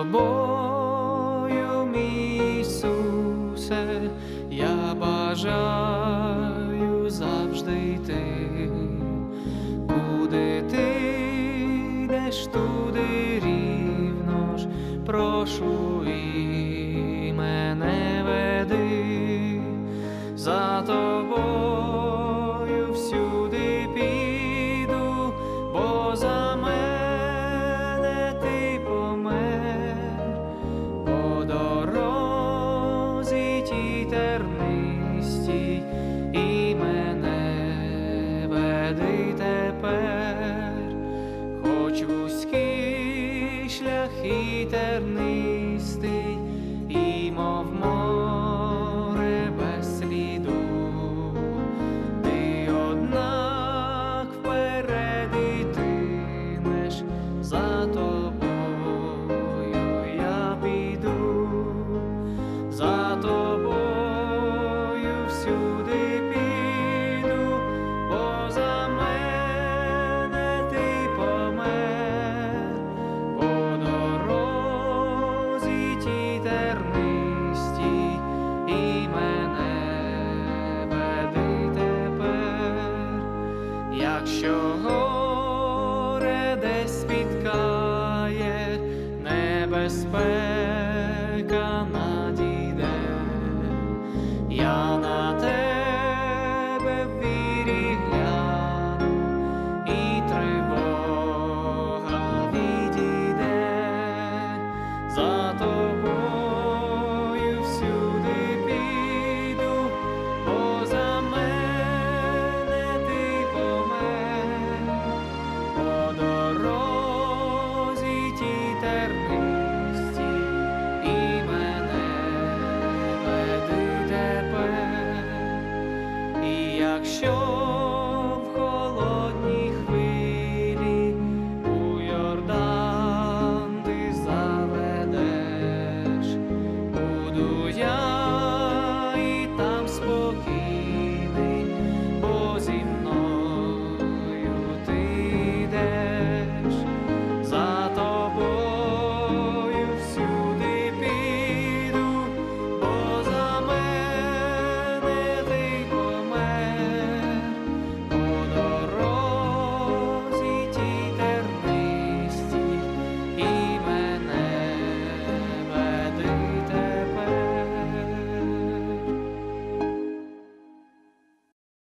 тобою, мій Ісусе, я бажаю завжди йти, куди ти йдеш тут. За тобою. Я піду, за тобою всюди піду, бо за мене ти помер. По дорозі ті десь спіткає, небезпека jak sior.